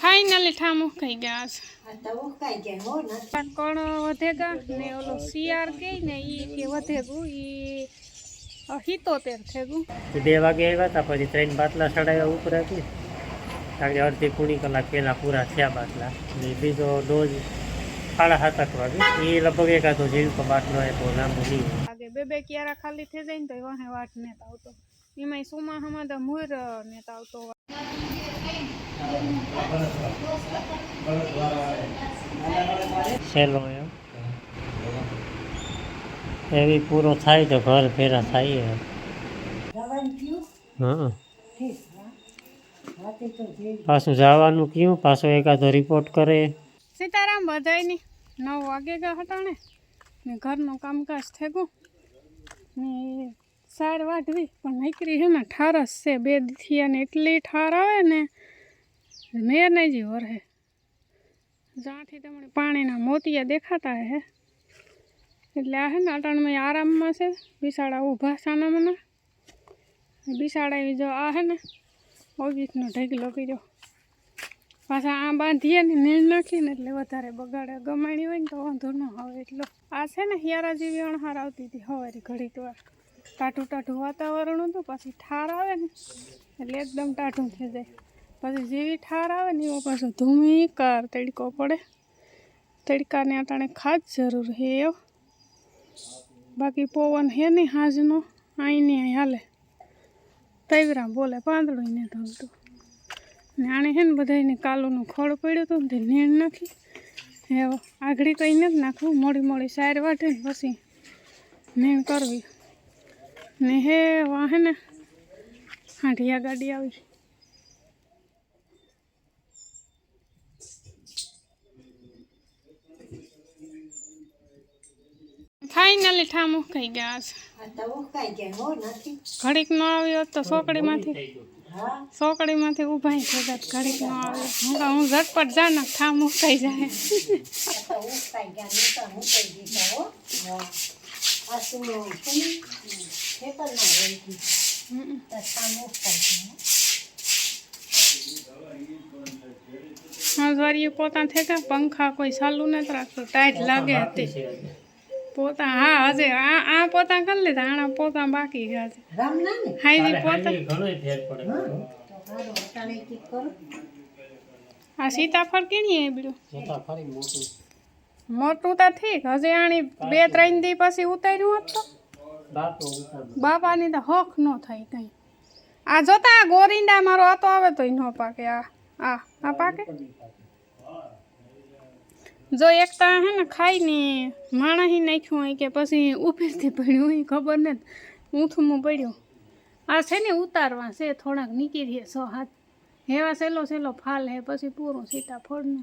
Finally ઠામ ગયા છે. ઉકાઈ ગયા હો નથી. કણ વધેગા ને ઓલો સીઆર કે ને ઈ કે વધેગું ઈ હિતોતેર થેગું. ગુ બે વાગે આવ્યા હતા પછી ત્રણ બાટલા ચડાવ્યા ઉપર હતી કારણ કે અડધી પૂણી કલાક પહેલાં પૂરા થયા બાટલા. ને બીજો ડોઝ સાડા સાત આઠ વાગે. એ લગભગ એકાદો જીવકો બાટલો એ બહુ લાંબો નહીં. આગે બે બે ક્યારા ખાલી થઈ જાય ને તો વાહે વાટ નેતા આવતો એમાંય સુમાહામાં તો મુર નેતા આવતો સહેલો એમ. એવી પૂરો થાય તો ઘર ફેરા થાય એમ. જવાનું થયું હા. ઠીક હા રાતે તો જે પાછું જવાનું કયું? પાછો એકાદો રિપોર્ટ કરે. સીતારામ બધાયની નવ વાગે ગયા હતા ને ને ઘરનું કામકાજ થેગું. ને સાર વાઢવી. પણ નીકળી હે ને ઠારસ છે. બે દીથી ને એટલી ઠાર આવે ને મેર નહીં જી વરહે. જ્યાંથી તમને પાણીના મોતિયા દેખાતા હે. એટલે આ હે ને અટાણમાં આરામમાં છે, બિસાડા ઊભા સાના મના બિસાડા જો આ હે ને, ઓગીસનો ઢગલો કર્યો. પાછા આ બાંધીએ ને નીણ નાખીને એટલે વધારે બગાડે, ગમાણી હોય ને તો વાંધો ન આવે એટલો. આ છે ને હિયારા જેવી અણહાર આવતી હતી હવારી ઘડીક વાર. ટાઢું ટાઢું વાતાવરણ હતું, પછી ઠાર આવે ને, એટલે એકદમ ટાઢું થઈ જાય. પછી જેવી ઠાર આવે ને એવો પાછો ધૂમિકાર તડકો પડે. તડકાને અટાણે ખાસ જરૂર હે એવો. બાકી પવન હે નહીં હાજનો અહીં ને હાલે. તૈવરા બોલે પાંદડું ઢોલતું ને આણે હે ને બધાને કાલુનું ખોળ પડ્યું હતું તે નીણ નાખી. એવો, આગળી કંઈ નથી નાખવું, મોડી મોડી સાર વાટે ને પછી નીણ કરવી. ને હે વાહે ને હાંઢિયા ગાડી આવી. ફાઇનલી ઠામ ઉખાઈ ગયા છે આ તો ઉકાઈ ગયા હો નથી ઘડીક ન આવ્યો હોત તો સોકડીમાંથી હા સોકડીમાંથી ઊભા થઈ જાત ઘડીક ન આવ્યો હું કહું હું ઝટપટ જા ને ઠામ મુકાઈ જાય આ તો ઉકાઈ ગયા નહીં તો મુકાઈ દીધા હો હા આ શું છે ખેતરમાં રહી ગઈ હમ. તો સામે ઉકાઈ ગયા હા જરીએ પોતા થેગા પંખા કોઈ ચાલુ નથી રાખતું ટાઈટ લાગે હતી પોતા હા હજે આ આ પોતા કરી લીધા આણા પોતા બાકી ગયા છે રામ ના ને હાઈજી પોતા. ઘણો ફેર પડે. તો હારું અટાણે કી કરો. આ સીતાફળ કેણી એ બીડું? જોતા મોટું. મોટું તો ઠીક. હજી આણી બે ત્રણ દી પછી ઉતાર્યું હોત તો? બાપાની તો હક ન થાય કંઈ. આ જોતા આ ગોરિંડા મારો આતો આવે તોય ન પાકે આ. આ આ પાકે? જો એકતા હે ને ખાઈને માણસી નાખ્યું હોય કે પછી ઉપરથી પડ્યું હોય, ખબર નથી. ઊંથમું પડ્યું. આ છે ને ઉતારવા છે, થોડાક નીકળી સો હાથ. હેવા સહેલો સેલો ફાલ હે, પછી પૂરું સીતાફળને.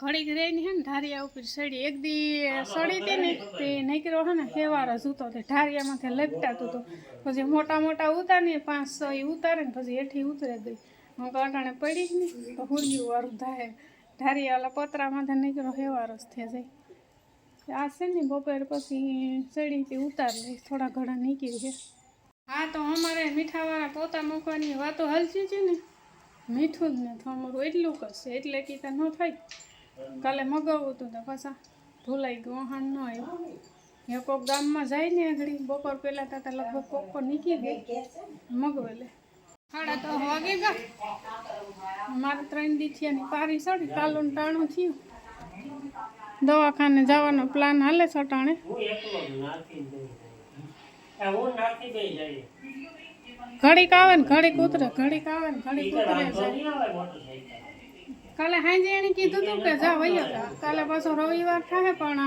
ઘડીક રહીને હે ને ઢારિયા ઉપર સડી. એક દી સડી હતી ને, તે નીકળ્યો હે ને હેવાર જ ઉતો તે ઢારિયામાંથી લપટાતું હતું. પછી મોટા મોટા ઉતાર ને પાંચ છ એ ઉતારે ને પછી હેઠી ઉતરે ગઈ. હું કાંટાણે પડી ને, તો હુર્યું વાળું થાય. ઢારિયા ઓલા પતરામાંથી નીકળ્યો હેવાર જ થઈ જાય. આ છે ને બપોર પછી ચડીથી ઉતાર લઈશ, થોડા ઘણા નીકળી છે હા, તો અમારે મીઠાવાળા પોતા મૂકવાની વાતો હલતી છે ને. મીઠું જ ને અમારું એટલું કરશે એટલે કીધા ન થાય. કાલે મગાવવું તો પાછા ભૂલાઈ ગયું, વહાણ ન આવ્યું. એ કોક ગામમાં જાય ને આગળ, બપોર પહેલાં તાતા લગભગ કોક નીકળી ગઈ. મગવે લે સાડા તો વાગે ગયા. મારે ત્રણ દીઠિયાની પારી સડી કાલું ટાણું થયું. દવાખાને જવાનો પ્લાન હાલે દઈ જાય ઘડીક આવે ને ઘડીક ઉતરે, ઘડીક આવે ને ઘડીક ઉતરે કાલે હાંજે એને કીધું હતું કે જા વૈયો કાલે પાછો રવિવાર થાય પણ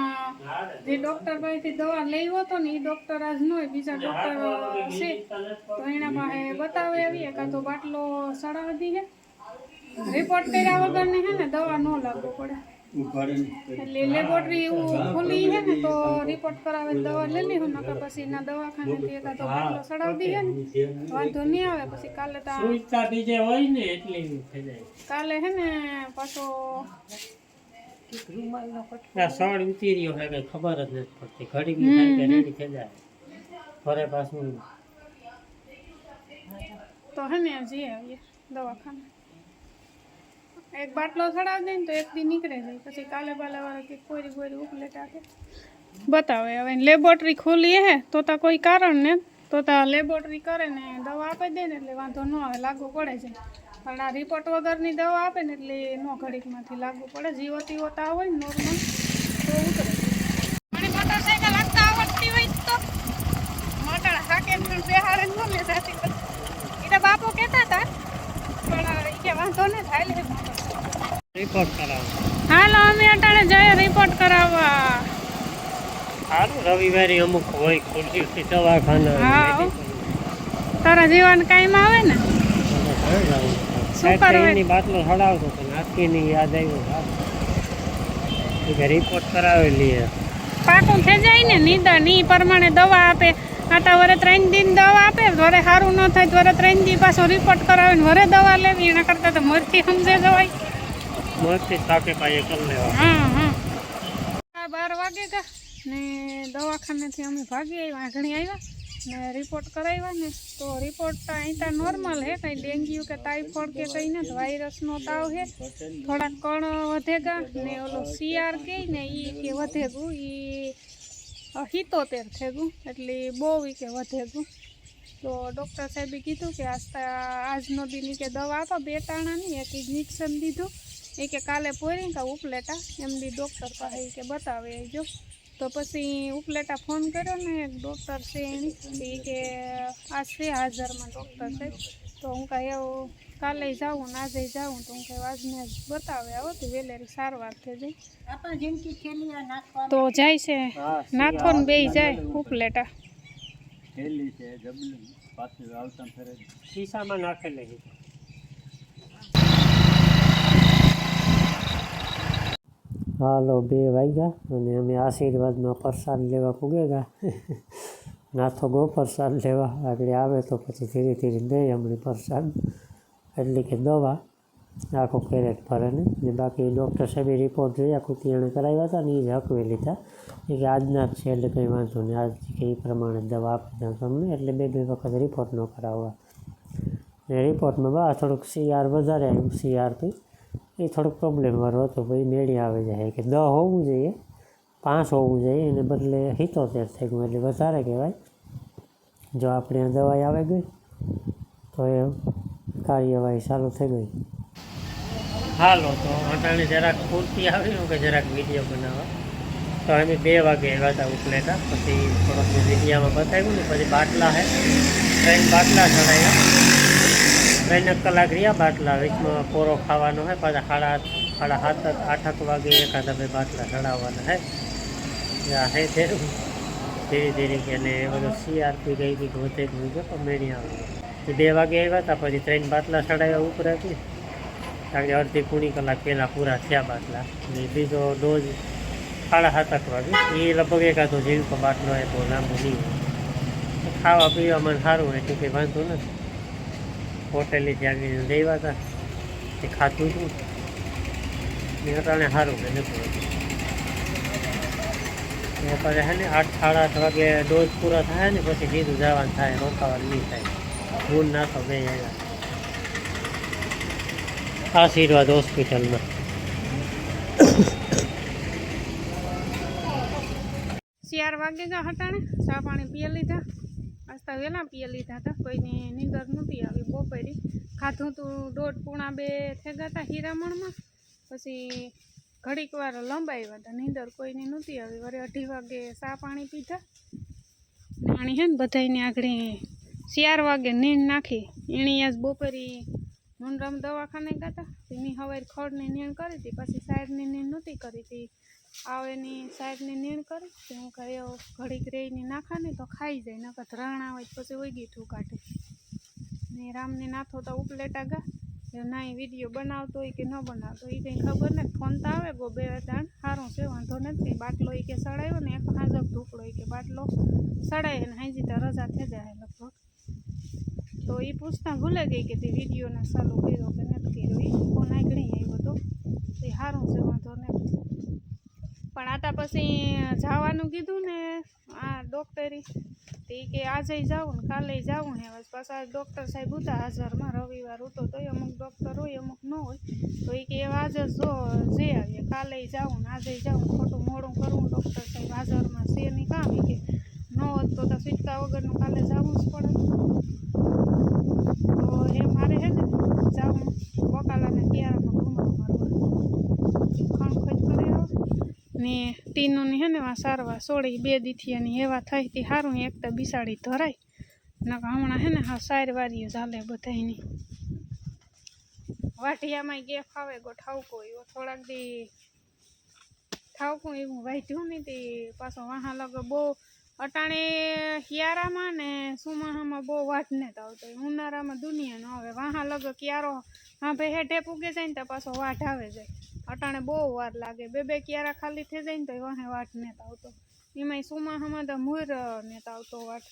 જે ડૉક્ટર પાસેથી દવા લઈ હતો ને એ ડૉક્ટર આજ ન હોય, બીજા ડૉક્ટર છે. તો એના પાસે બતાવી આવીએ, કાં તો બાટલો સડાવી દઈએ. રિપોર્ટ કર્યા વગરની હે ને દવા ન લાગવો પડે. એટલે લેબોરેટરી એવું ખુલી હે ને તો રિપોર્ટ કરાવે દવા લઈ લીધું નકર પછી ના દવાખાનેથી એકાદ તો બાટલો સડાવી દઈએ ને. વાંધો નહીં આવે પછી કાલે તો સુઈતા બીજે હોય ને એટલે થઈ જાય. કાલે હે ને પાછો રૂમાલનો કટ આ હે કઈ ખબર જ નથી પડતી. ઘડી બી થાય કે રેડી થઈ જાય. ફરે પાછું તો હે ને જઈ આવીએ દવાખાને. એક બાટલો ચડાવી દે ને તો એક દી નીકળે જાય. પછી કાલે બાલે વાળા કે કોરી કોરી ઉપલેટ આપે બતાવે, હવે લેબોરેટરી ખોલી હે, તો તા કોઈ કારણ ને. તો તા લેબોરેટરી કરે ને, દવા આપી દે ને એટલે વાંધો ન આવે, લાગુ પડે છે. પણ આ રિપોર્ટ વગરની દવા આપે ને એટલે નો ઘડીકમાંથી લાગુ પડે. જીવો તીવો તાવ હોય ને નોર્મલ તો ઉતરે મને મોટરસાઇકલ હાંકતા આવડતી હોય તો મોટર હાકે પણ બેહાડે ન લે સાથી એટલે બાપુ કહેતા હતા પણ ઈ કે વાંધો ને થાય લે રિપોર્ટ કરાવો. હાલો અમે અટાણે જઈએ રિપોર્ટ કરાવવા. સારું રવિવારે અમુક હોય ખુલ્લી દવાખાના હા. તારા જીવન કાયમ આવે ને? શું સાહેબ બાટલો ચડાવતો તો નાખીની યાદ આવ્યું. કે રિપોર્ટ કરાવી લઈએ પાકું થઈ જાય ને નીંદા ની પ્રમાણે દવા આપે. આટા વરે ત્રણ દિન દવા આપે વરે સારું ન થાય તો વરે ત્રણ દી પાછો રિપોર્ટ કરાવીને વરે દવા લેવી એના કરતાં તો મરથી સમજે જવાય. મોરથી સાકે પાયે કરી લેવા. હા હા આ બાર વાગે ગયા ને દવાખાનેથી અમે ભાગી આવ્યા આઘણી આવ્યા ને રિપોર્ટ કરાવ્યા ને. તો રિપોર્ટ અહીં તો નોર્મલ હે, કંઈ ડેન્ગ્યુ કે ટાઇફોઇડ કે કંઈ નથી. વાયરસનો તાવ હે. થોડાક કણ વધેગા ને ઓલો સીઆર કહે ને એ કે વધેગું એ હિતોતેર થેગું એટલે બહુ ઈ કે વધેગું તો ડૉક્ટર સાહેબે કીધું કે આસ્તા આજનો દીની કે દવા આપો, બે ટાણાની, એક ઇન્જેક્શન દીધું. એ કે કાલે પોરી કા ઉપલેટા? એમડી ડૉક્ટર પાસે ઈ કે બતાવે જો. તો પછી ઉપલેટા ફોન કર્યો ને એક ડૉક્ટર છે એની. ઈ કે આ છે હાજરમાં ડૉક્ટર છે. તો હું કાંઈ એવું કાલે જાઉં ને આજે જાઉં તો હું કાંઈ આજને જ બતાવે. આવો તો વેલેરી સારવાર થઈ જાય. આપણા જિંદગી છેલ્લી આ નાખવાનું તો જાય છે. હા, નાથો ને બે જાય ઉપલેટા. ખિસ્સામાં નાખેલી હાલો, બે વાગ્યા અને અમે આશીર્વાદમાં પ્રસાદ લેવા પૂગેલા. નાથો ગો પ્રસાદ લેવા. આગળ આવે તો પછી ધીરે ધીરે દઈ અમને પ્રસાદ, એટલે કે દવા, આખો કેરેટ ભરે ને. બાકી ડૉક્ટર સાહેબે રિપોર્ટ જોયા કુતી એણે કરાવ્યા હતા ને એ જ હકવી લીધા. એ કે આજના જ છે એટલે કંઈ વાંધો નહીં. આજ કે એ પ્રમાણે દવા આપી દઉં તમને એટલે બે બે વખત રિપોર્ટ ન કરાવવા. ને રિપોર્ટમાં બા થોડુંક સીઆર વધારે આવ્યું સીઆરપી એ થોડોક પ્રોબ્લેમ વાળો હતો. ભાઈ મેળી આવે જાય કે દસ હોવું જોઈએ, પાંચ હોવું જોઈએ, એને બદલે સિત્તોતેર થઈ ગયું. એટલે વધારે કહેવાય. જો આપણે દવાઈ આવે ગઈ, તો એ કાર્યવાહી ચાલુ થઈ ગઈ. હાલો, તો અટાણી જરાક પૂરતી આવી કે જરાક વીડિયો બનાવવા? તો અમે બે વાગે આવ્યા હતા ઉપલેટા. પછી થોડોક વિડીયામાં બતાવ્યું ને, પછી બાટલા હે. ટ્રેન બાટલા ચડાવ્યા. ત્રણ કલાક રહ્યા, બાટલા વચમાં પોરો ખાવાનો હોય પાછા સાડા સાડા સાત, આઠ વાગે એકાદા બે બાટલા ચડાવવાના હે. ત્યાં હે તેરું ધીરે ધીરે કે ને બધો સીઆરપી ગઈ હતી ગોતે ગયું ગયો પણ મેળી આવે બે વાગે આવ્યા હતા, પછી ત્રણ બાટલા ચડાવ્યા ઉપરાથી કારણ કે અડધી પૂણી કલાક પહેલાં પૂરા થયા બાટલા. ને બીજો ડોઝ સાડા સાત, આઠ વાગે. એ લગભગ એકાદો જીવકો બાટલો એ બહુ લાંબો નહીં ખાવા ખાવા પીવામાં સારું હોય કે કંઈ વાંધો નથી. હોટેલેથી આગળ લેવા હતા. એ ખાધું હતું. ને સારું કે હોતું. ને ને, આઠ સાડા આઠ વાગે ડોઝ પૂરા થાય ને, પછી જવાનું થાય, રોકાવાનું નહીં થાય. ભૂલ નાખો બે આવ્યા આશીર્વાદ હોસ્પિટલમાં. ચાર વાગે ગયા હટાણે ચા પાણી પીએ લીધા. આસ્તા વહેલા પીએ લીધા હતા. કોઈને નીંદર નહોતી આવી બપોરી. ખાધું તું દોઢ પૂણા બે થેગા હતા હીરામણમાં. પછી ઘડીક વાર લંબાવ્યા હતા. નીંદર કોઈને નહોતી આવી. વરે અઢી વાગે સા પાણી પીધા. પાણી હે ને બધાને આગળ ચાર વાગે નીંદ નાખી. એણી આજ બપોરી મુનરામ દવાખાને ગયા હતા. એની હવારે ખડની નીણ કરી હતી. પછી સાહેબની નીણ નહોતી કરી હતી. આવેની સાઈડની નીણ કરી તો હું કહે ઘડીક રહીને નાખા ને તો ખાઈ જાય, નકર ધરાણા હોય પછી હોય ઠું કાઢે. ને રામને નાથો તો ઉપલેટા ગા, એ ના વીડિયો બનાવતો હોય કે ન બનાવતો એ કંઈ ખબર ને ફોન તો આવે ગો બે દાણ સારું છે, વાંધો નથી. બાટલો એ કે સડાયો ને એક હાજક ઢોકળો એ કે બાટલો સડાય ને હાજી તો રજા થઈ જાય લગભગ. તો એ પૂછતા ભૂલે ગઈ કે તે વિડીયોને ચાલુ કર્યો કે નથી કર્યો એ ફોન આગળ આવ્યો હતો એ સારું છે વાંધો નથી પણ આતા પછી જવાનું કીધું ને આ ડૉક્ટરી તે કે આજે જાઉં ને કાલે જાઉં ને પાછા ડૉક્ટર સાહેબ હતા હાજરમાં, રવિવાર હતો તોય અમુક ડૉક્ટર હોય, અમુક ન હોય. તો એ કે એવા હાજર જો જઈ આવીએ, કાલે જાઉં ને આજે જાઉં, ખોટું મોડું કરવું ડૉક્ટર સાહેબ હાજરમાં છે નહીં કામ કે ન હોત તો તો સિટકા વગરનું કાલે જવું જ પડે તો એ મારે હે ને જાવું બકાલાને કિયારામાં ઘુમાવ મારવા ખણ ખોજ કરે આવો. ને ટીનુની હે ને સારવા સોળી બે દીથી એવા થઈ હતી સારું એક તો બિસાડી ધરાય. નકર હમણાં હે ને હા સાર વારીઓ ચાલે બધાયની. વાટિયામાં ગે ફાવે ગો ઠાવકો એવો થોડાક દી ઠાવકું એવું વાંચ્યું નહીં તે પાછો વાહા લગ બહુ અટાણે હિયારામાં ને સુમાહામાં બહુ વાટ ને આવતો હોય. ઉનાળામાં દુનિયા ન આવે. વાહા લગ ક્યારો હા ભાઈ હેઠે પૂગે જાય ને તો પાછો વાટ આવે જાય. અટાણે બહુ વાર લાગે. બે બે ક્યારા ખાલી થઈ જાય ને તો વાહે વાટ નેતા આવતો. એમાંય સુમાહામાં તો મૂર નેતા આવતો વાટ.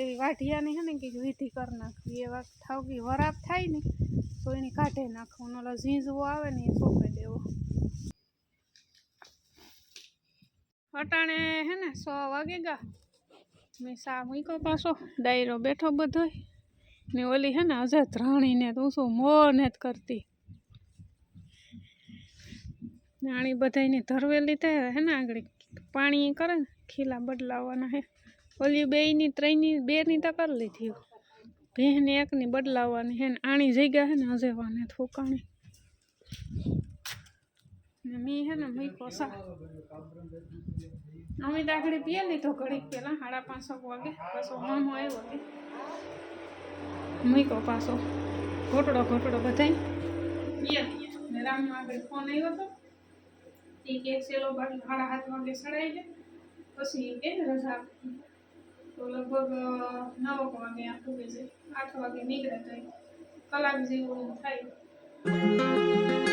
એવી વાઢિયાની હે ને કે વિધિ કરી નાખવી. એ વાત થાવકી વરાપ થાય ને, તો એની કાઢે નાખવું. ઓલો ઝીંઝવો આવે ને એ સોંપી દેવો. અટાણે હે ને સો વાગે ગા. મેં સા મૂક્યો પાછો. ડાયરો બેઠો બધોય. ને ઓલી હે ને અજત રાણીને તું શું મોને જ કરતી. નાણી બધાયને ધરવે લીધા હે ને આગળ. પાણી કરે ને, ખીલા બદલાવવાના હે. ઓલી બેયની ત્રણની બેની તો કરી લીધી ભેહને એકની બદલાવવાની હે ને, આણી જગ્યા હે ને, હજેવાને થોકાણી. મેં મી હે ને મૂક્યો પોસા અમે આગળ પીએ લીધો ઘડીક પેલા સાડા પાંચસો વાગે, પાછો મામો આવ્યો કે મૂક્યો પાછો. ઘોટડો ઘોટડો બધાય ને રામનો આગળ ફોન આવ્યો હતો એ કે સેલો બાટલો સાડા સાત વાગે સડાઈ જાય પછી એ રજા. તો લગભગ નવ વાગે આ પૂગે છે. આઠ વાગે નીકળે તો કલાક જેવું થાય.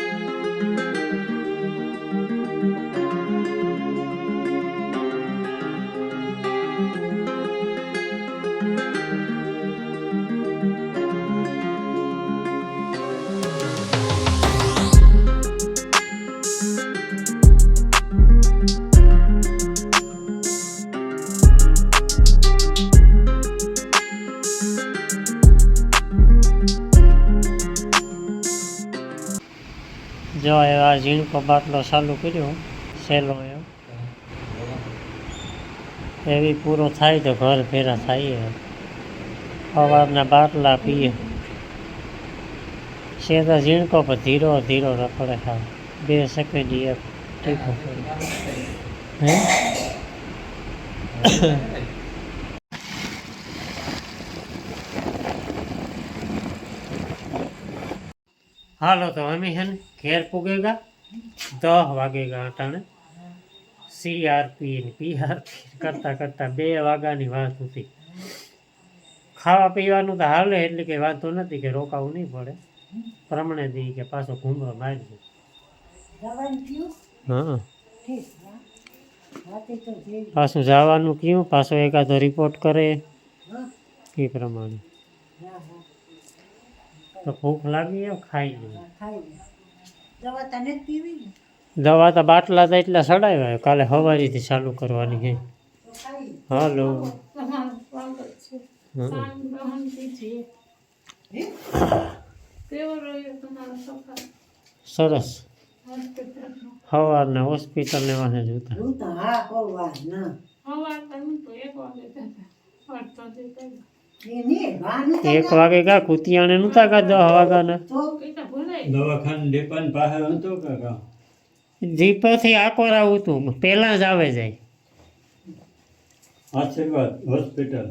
જો એવા ઝીણકો બાટલો ચાલુ કર્યો સહેલો એમ એવી પૂરો થાય તો ઘર ભેરા થાય સવારના બાટલા પીએ. સેદા ઝીણકો પર ધીરો ધીરો રખડે ખાવ બે સેકન્ડ એક. ટીકો હે. હાલો તો અમે છે ને ઘેર પૂગેગા દહ વાગેગા અટાણે. સીઆરપી ને પીઆરપી કરતા કરતા બે વાગ્યાની વાત હતી. ખાવા પીવાનું તો હાલે એટલે કે વાંધો નથી કે રોકાવું નહીં પડે. પ્રમાણે દી કે પાછો ઘૂમરો મારી હા. ઠીક હા વાતે તો જે પાછું જવાનું કયું? પાછો એકાદો રિપોર્ટ કરે. એ પ્રમાણે. તો ભૂખ લાગી એમ ખાઈ લઈએ દવા તને જ પીવી દવા તો બાટલા તો એટલા સડાવ્યા કાલે સવારીથી ચાલુ કરવાની છે. હાલો. સરસ. સવારના હોસ્પિટલને વાંધે જોતા. હા કહું વાર ના. સવાર તમે તો એક વાગે જતા. એક વાગે કા કુતિયાને નહોતા કા દહ ભૂલાય દવાખાને ડેપાન પાસે હતો કાકા દીપથી આકોર આવું તું પહેલાં જ આવે જાય. આશીર્વાદ હોસ્પિટલ.